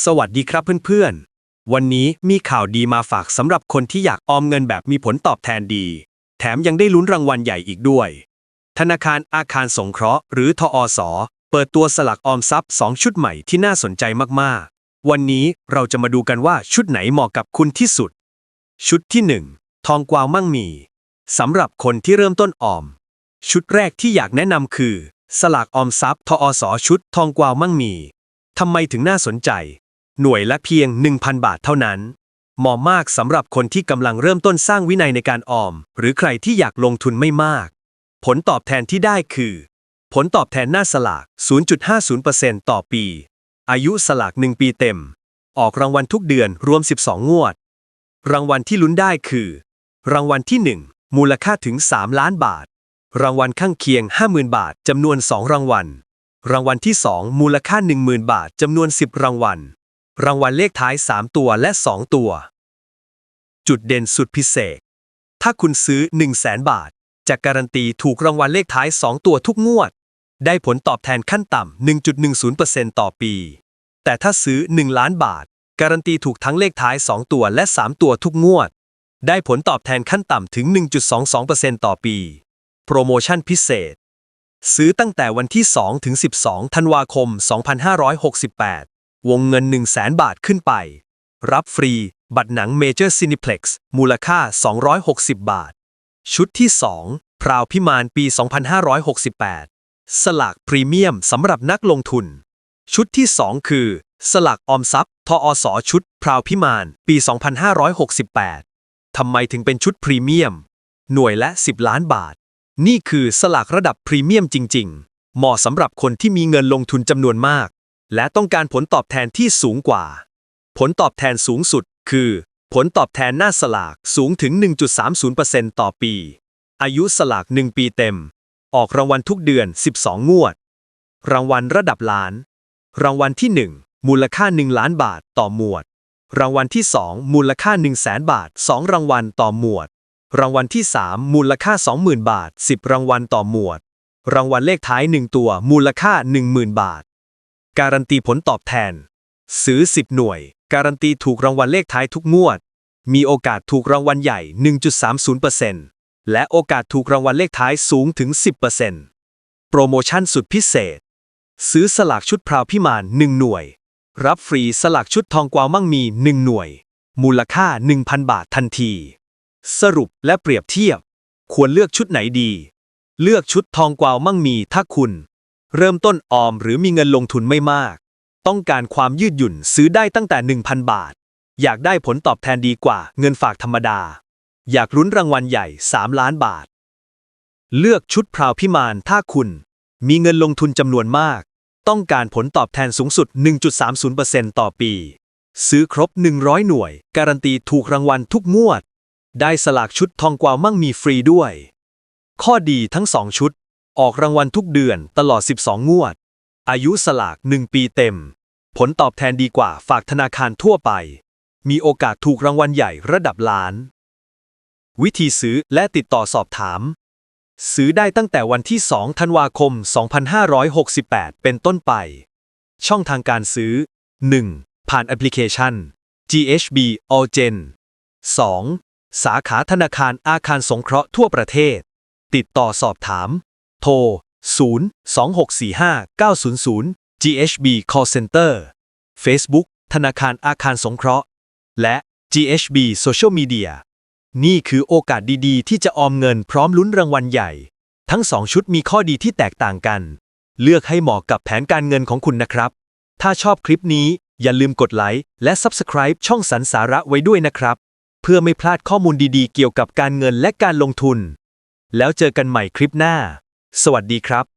สวัสดีครับเพื่อนๆ วันนี้มีข่าวดีมาฝากสำหรับคนที่อยากออมเงินแบบมีผลตอบแทนดี แถมยังได้ลุ้นรางวัลใหญ่อีกด้วย ธนาคารอาคารสงเคราะห์ หรือทอสเปิดตัวสลักออมทรัพย์ 2 ชุดใหม่ที่น่าสนใจมากๆ วันนี้เราจะมาดูกันว่าชุดไหนเหมาะกับคุณที่สุด ชุดที่ 1 ทองกวาวมั่งมีสำหรับคนที่เริ่มต้นออม ชุดแรกที่อยากแนะนำคือ สลากออมทรัพย์ทอสชุดทองกวาวมั่งมีทำไมถึงน่าสนใจ หน่วยละเพียง 1,000 บาทเท่านั้น เหมาะมากสำหรับคนที่กำลังเริ่มต้นสร้างวินัยในการออม หรือใครที่อยากลงทุนไม่มาก ผลตอบแทนที่ได้คือ ผลตอบแทนหน้าสลาก 0.50%ต่อปี อายุสลาก 1 ปีเต็ม ออกรางวัลทุกเดือนรวม 12 งวด รางวัลที่ลุ้นได้คือ รางวัลที่ 1 มูลค่าถึง 3 ล้านบาท รางวัลข้างเคียง 50,000 บาทจำนวน 2 รางวัล รางวัลที่ 2 มูลค่า 10,000 บาทจำนวน 10 รางวัล รางวัลเลขท้าย 3 ตัวและ 2 ตัว จุดเด่นสุดพิเศษ ถ้าคุณซื้อ 100,000 บาท จะการันตีถูกรางวัลเลขท้าย 2 ตัวทุกงวด ได้ผลตอบแทนขั้นต่ำ 1.10%ต่อปี แต่ถ้าซื้อ 1 ล้านบาท การันตีถูกทั้งเลขท้าย 2 ตัวและ 3 ตัวทุกงวด ได้ผลตอบแทนขั้นต่ำถึง 1.22%ต่อปี โปรโมชั่นพิเศษ ซื้อตั้งแต่วันที่ 2 ถึง 12 ธันวาคม 2568 วงเงิน 1 0 0 0 0 0บาทขึ้นไป รับฟรี บัตรหนัง Major Cineplex มูลค่า 260 บาท ชุดที่ 2 พราวพิมานปี 2568 สลากพรีเมียมสำหรับนักลงทุน ชุดที่ 2 คือ สลากออมทรัพย์ทอสชุด พราวพิมานปี 2568 ทำไมถึงเป็นชุดพรีเมียม หน่วยละ 10 ล้านบาท นี่คือสลากระดับพรีเมียมจริง ๆ เหมาะสำหรับคนที่มีเงินลงทุนจำนวนมาก และต้องการผลตอบแทนที่สูงกว่า ผลตอบแทนสูงสุด คือ ผลตอบแทนหน้าสลากสูงถึง 1.30%ต่อปี อายุสลาก 1 ปีเต็ม ออกรางวัลทุกเดือน 12 งวด รางวัลระดับล้าน รางวัลที่ 1 มูลค่า 1 ล้านบาทต่อหมวด รางวัลที่ 2 มูลค่า 1 0 0 0 0แบาท 2 รางวัลต่อหมวด รางวัลที่ 3 มูลค่า 20,000 บาท 10 รางวัลต่อหมวด รางวัลเลขท้าย 1 ตัว มูลค่า 10,000 บาท การันตีผลตอบแทน ซื้อ 10 หน่วย การันตีถูกรางวัลเลขท้ายทุกงวด มีโอกาสถูกรางวัลใหญ่ 1.30%และโอกาสถูกรางวัลเลขท้ายสูงถึง 10%โปรโมชั่นสุดพิเศษ ซื้อสลากชุดพราวพิมาน 1 หน่วย รับฟรีสลากชุดทองกวาวมั่งมี 1 หน่วย มูลค่า 1,000 บาททันที สรุปและเปรียบเทียบ ควรเลือกชุดไหนดี เลือกชุดทองกวาวมั่งมีถ้าคุณ เริ่มต้นออมหรือมีเงินลงทุนไม่มาก ต้องการความยืดหยุ่นซื้อได้ตั้งแต่ 1,000 บาท อยากได้ผลตอบแทนดีกว่าเงินฝากธรรมดา อยากลุ้นรางวัลใหญ่ 3 ล้านบาท เลือกชุดพราวพิมานถ้าคุณ มีเงินลงทุนจำนวนมาก ต้องการผลตอบแทนสูงสุด 1.30%ต่อปี ซื้อครบ 100 หน่วย การันตีถูกรางวัลทุกงวด ได้สลากชุดทองกวาวมั่งมีฟรีด้วย ข้อดีทั้ง2ชุด ออกรางวัลทุกเดือนตลอด 12 งวด อายุสลาก 1 ปีเต็ม ผลตอบแทนดีกว่าฝากธนาคารทั่วไป มีโอกาสถูกรางวัลใหญ่ระดับล้าน วิธีซื้อและติดต่อสอบถาม ซื้อได้ตั้งแต่วันที่ 2 ธันวาคม 2568 เป็นต้นไป ช่องทางการซื้อ 1. ผ่านแอปพลิเคชัน GHB Allgen 2. สาขาธนาคารอาคารสงเคราะห์ทั่วประเทศ ติดต่อสอบถาม โทร 02645 900 GHB Call Center Facebook ธนาคารอาคารสงเคราะห์ และ GHB Social Media นี่คือโอกาสดีๆ ที่จะออมเงินพร้อมลุ้นรางวัลใหญ่ ทั้งสองชุดมีข้อดีที่แตกต่างกัน เลือกให้เหมาะกับแผนการเงินของคุณนะครับ ถ้าชอบคลิปนี้อย่าลืมกดไลค์และ Subscribe ช่องสรรสาระไว้ด้วยนะครับ เพื่อไม่พลาดข้อมูลดีๆ เกี่ยวกับการเงินและการลงทุน แล้วเจอกันใหม่คลิปหน้า สวัสดีครับ